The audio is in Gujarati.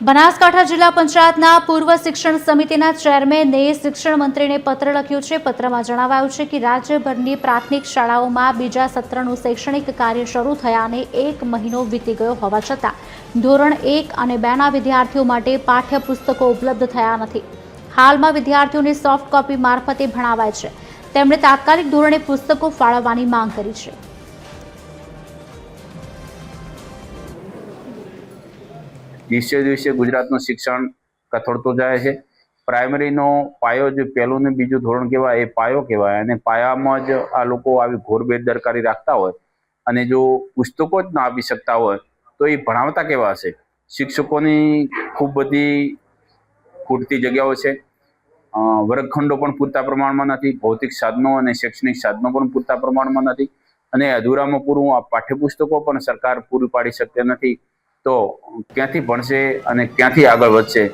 બનાસકાંઠા જિલ્લા પંચાયતના પૂર્વ શિક્ષણ સમિતિના ચેરમેને શિક્ષણ મંત્રીને પત્ર લખ્યો છે. પત્રમાં જણાવાયું છે કે રાજ્યભરની પ્રાથમિક શાળાઓમાં બીજા સત્રનું શૈક્ષણિક કાર્ય શરૂ થયાને એક મહિનો વીતી ગયો હોવા છતાં ધોરણ એક અને બેના વિદ્યાર્થીઓ માટે પાઠ્યપુસ્તકો ઉપલબ્ધ થયા નથી. હાલમાં વિદ્યાર્થીઓને સોફ્ટ કોપી મારફતે ભણાવાય છે. તેમણે તાત્કાલિક ધોરણે પુસ્તકો ફાળવવાની માંગ કરી છે. દિવસે દિવસે ગુજરાતનું શિક્ષણ કથળતું જાય છે. પ્રાઇમરીનો પાયો જે પહેલું ને બીજું ધોરણ કહેવાય, એ પાયો કહેવાય. અને પાયામાં જ આ લોકો આવી ઘોર બેદરકારી રાખતા હોય અને જો પુસ્તકો જ ના આપી શકતા હોય, તો એ ભણાવતા કેવા હશે? શિક્ષકોની ખૂબ બધી ખૂટતી જગ્યાઓ છે. વર્ગખંડો પણ પૂરતા પ્રમાણમાં નથી, ભૌતિક સાધનો અને શૈક્ષણિક સાધનો પણ પૂરતા પ્રમાણમાં નથી. અને અધૂરામાં પૂરું આ પાઠ્યપુસ્તકો પણ સરકાર પૂરી પાડી શકતી નથી. તો ક્યાંથી ભણશે અને ક્યાંથી આગળ વધશે?